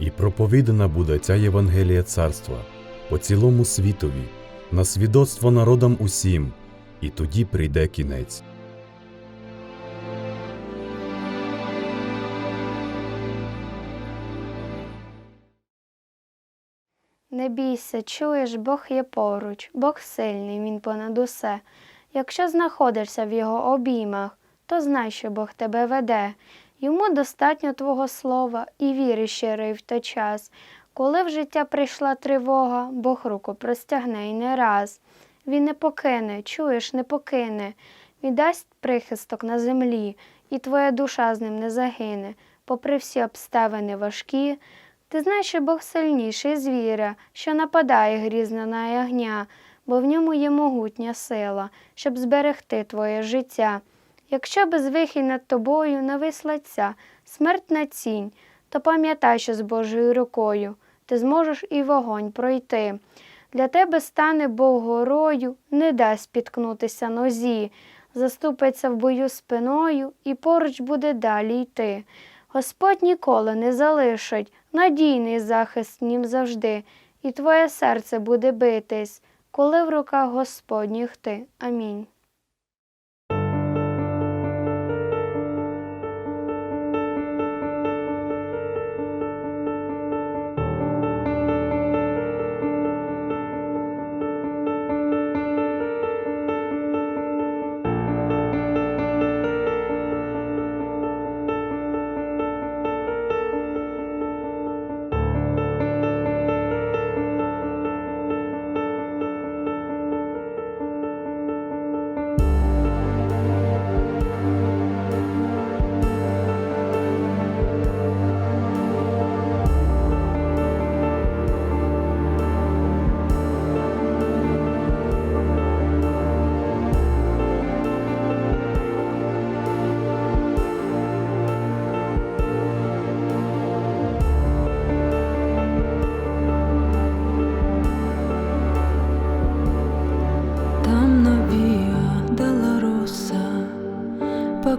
І проповідана буде ця Євангелія царства по цілому світові, на свідоцтво народам усім, і тоді прийде кінець. Не бійся, чуєш, Бог є поруч, Бог сильний, Він понад усе. Якщо знаходишся в його обіймах, то знай, що Бог тебе веде. Йому достатньо твого слова і віри щирої в той час. Коли в життя прийшла тривога, Бог руку простягне і не раз. Він не покине, чуєш, не покине. Він дасть прихисток на землі, і твоя душа з ним не загине. Попри всі обставини важкі, ти знаєш, що Бог сильніший звіря, що нападає грізно на ягня, бо в ньому є могутня сила, щоб зберегти твоє життя. Якщо безвихідь над тобою нависла ця смертна цінь, то пам'ятай, що з Божою рукою ти зможеш і вогонь пройти. Для тебе стане Бог горою, не дасть спіткнутися нозі, заступиться в бою спиною і поруч буде далі йти. Господь ніколи не залишить, надійний захист нім завжди, і твоє серце буде битись, коли в руках Господніх ти. Амінь.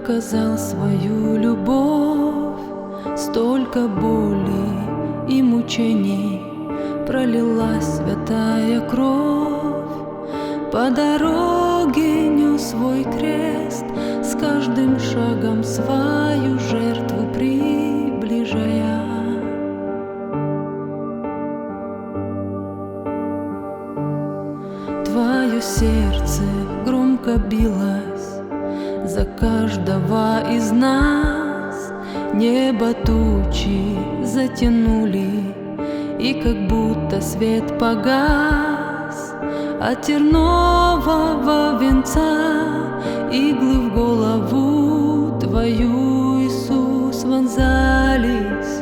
Показал свою любовь. Столько боли и мучений пролилась святая кровь. По дороге нес свой крест, с каждым шагом свою жертву приближая. Твое сердце громко билось за каждого из нас. Небо тучи затянули, и как будто свет погас. От тернового венца иглы в голову твою, Иисус, вонзались.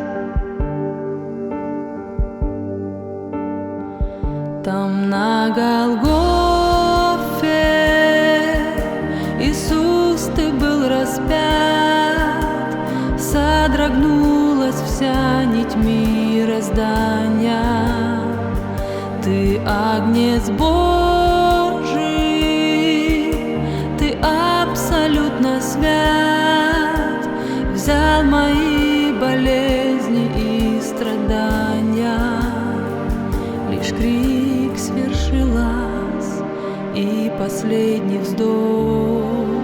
Там на Голгофе агнец Божий, ты абсолютно свят, взял мои болезни и страдания. Лишь крик свершилась, и последний вздох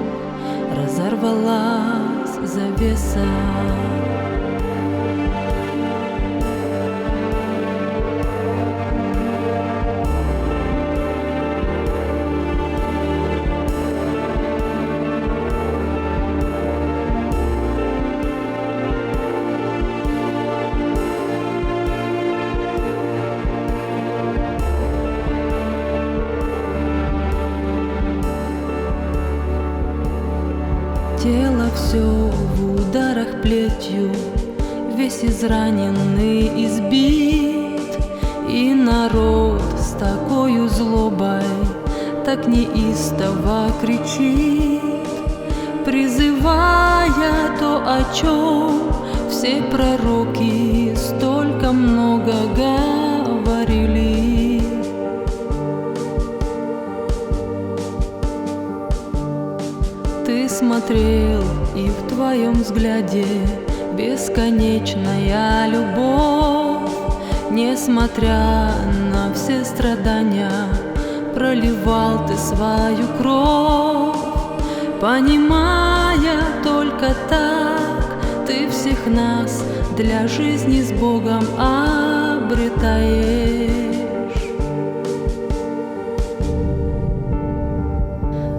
разорвалась завеса. Все в ударах плетью, весь израненный, избит, и народ с такой злобой так неистово кричит, призывая то, о чем все пророки столько много говорили. Ты в твоем взгляде бесконечная любовь. Несмотря на все страдания, проливал ты свою кровь, понимая только так, ты всех нас для жизни с Богом обретаешь.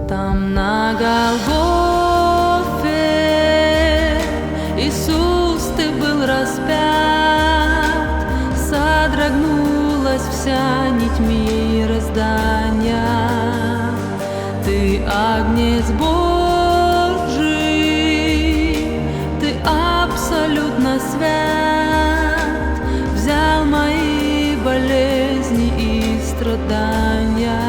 Там на Голгофе нить мироздания. Ты агнец Божий, ты абсолютно свят, взял мои болезни и страдания.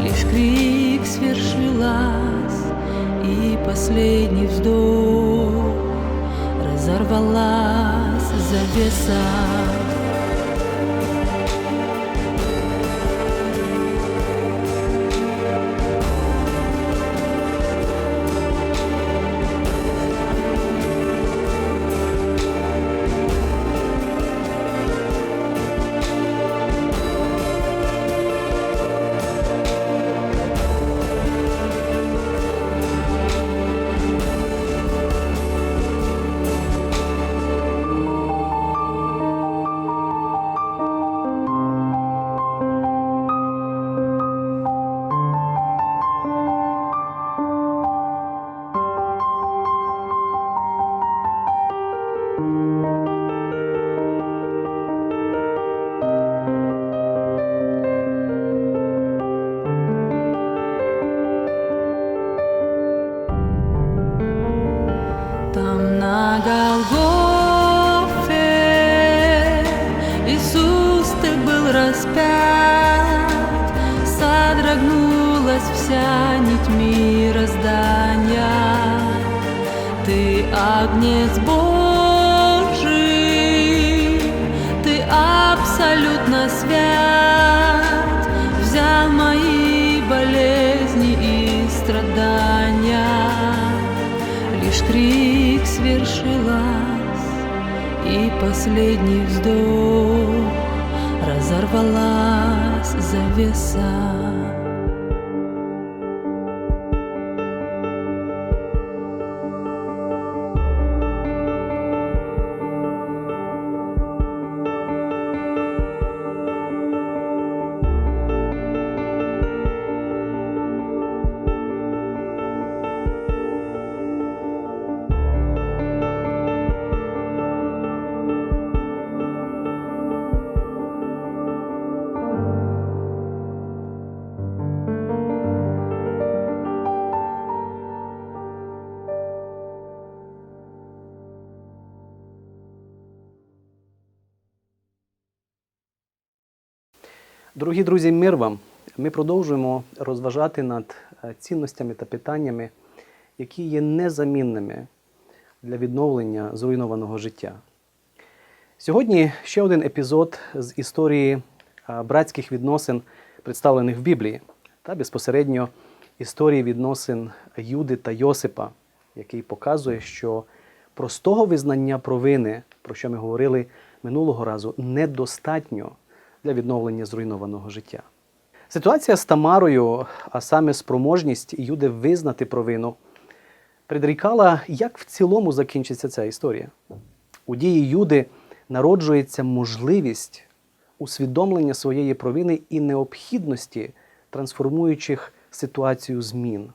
Лишь крик свершилась, и последний вздох разорвалась завеса. Агнец Божий, ты абсолютно свят, взял мои болезни и страдания. Лишь крик свершилась, и последний вздох разорвалась завеса. Дорогі друзі, мир вам! Ми продовжуємо розважати над е, цінностями та питаннями, які є незамінними для відновлення зруйнованого життя. Сьогодні ще один епізод з історії е, братських відносин, представлених в Біблії, та безпосередньо історії відносин Юди та Йосипа, який показує, що простого визнання провини, про що ми говорили минулого разу, недостатньо для відновлення зруйнованого життя. Ситуація з Тамарою, а саме спроможність Юди визнати провину, предрікала, як в цілому закінчиться ця історія. У дії Юди народжується можливість усвідомлення своєї провини і необхідності трансформуючих ситуацію змін.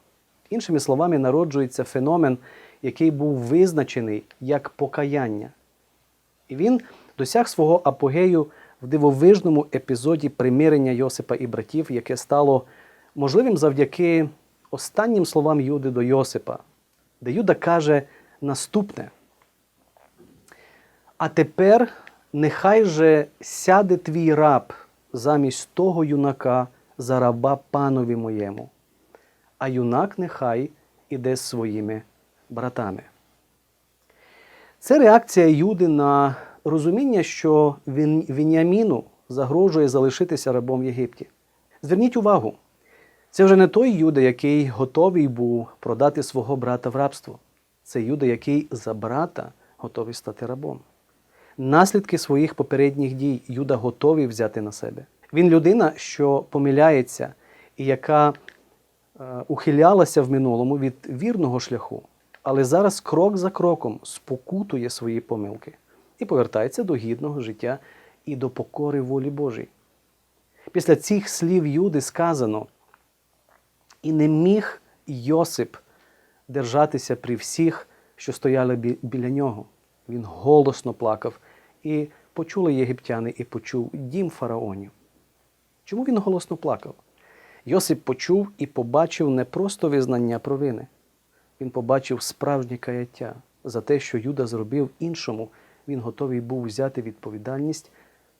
Іншими словами, народжується феномен, який був визначений як покаяння. І він досяг свого апогею в дивовижному епізоді примирення Йосипа і братів, яке стало можливим завдяки останнім словам Юди до Йосипа, де Юда каже наступне. А тепер нехай же сяде твій раб замість того юнака за раба панові моєму, а юнак нехай іде своїми братами. Це реакція Юди на розуміння, що Він- Вініаміну загрожує залишитися рабом в Єгипті. Зверніть увагу, це вже не той Юда, який готовий був продати свого брата в рабство. Це Юда, який за брата готовий стати рабом. Наслідки своїх попередніх дій Юда готовий взяти на себе. Він людина, що помиляється і яка е, ухилялася в минулому від вірного шляху, але зараз крок за кроком спокутує свої помилки і повертається до гідного життя і до покори волі Божій. Після цих слів Юди сказано, і не міг Йосип держатися при всіх, що стояли біля нього. Він голосно плакав, і почули єгиптяни, і почув дім фараонів. Чому він голосно плакав? Йосип почув і побачив не просто визнання провини. Він побачив справжнє каяття за те, що Юда зробив іншому. Він готовий був взяти відповідальність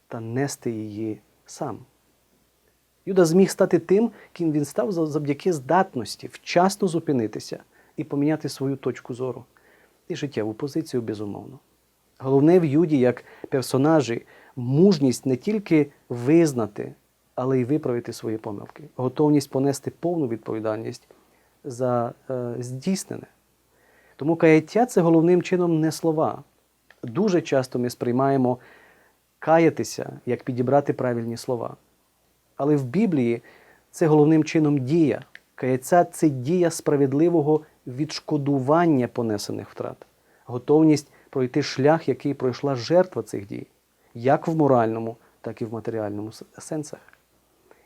та нести її сам. Юда зміг стати тим, ким він став завдяки здатності вчасно зупинитися і поміняти свою точку зору і життєву позицію, безумовно. Головне в Юді як персонажі мужність не тільки визнати, але й виправити свої помилки, готовність понести повну відповідальність за е, здійснене. Тому каяття це головним чином не слова. Дуже часто ми сприймаємо каятися, як підібрати правильні слова. Але в Біблії це головним чином дія. Каяття це дія справедливого відшкодування понесених втрат, готовність пройти шлях, який пройшла жертва цих дій, як в моральному, так і в матеріальному сенсах.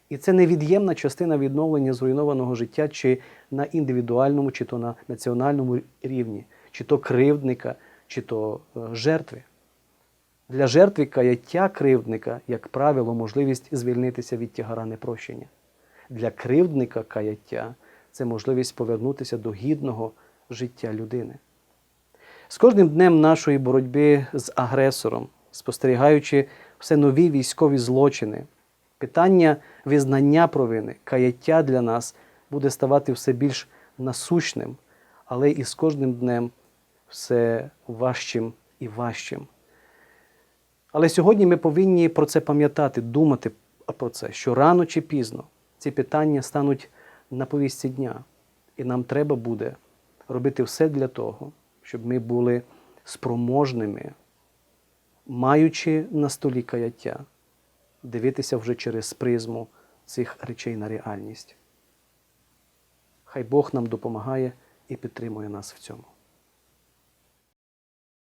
І це невід'ємна частина відновлення зруйнованого життя чи на індивідуальному, чи то на національному рівні, чи то кривдника, чи то е, жертви. Для жертви каяття кривдника, як правило, можливість звільнитися від тягара непрощення. Для кривдника каяття це можливість повернутися до гідного життя людини. З кожним днем нашої боротьби з агресором, спостерігаючи все нові військові злочини, питання визнання провини, каяття для нас буде ставати все більш насущним, але і з кожним днем все важчим і важчим. Але сьогодні ми повинні про це пам'ятати, думати про це, що рано чи пізно ці питання стануть на повістці дня. І нам треба буде робити все для того, щоб ми були спроможними, маючи на столі каяття, дивитися вже через призму цих речей на реальність. Хай Бог нам допомагає і підтримує нас в цьому.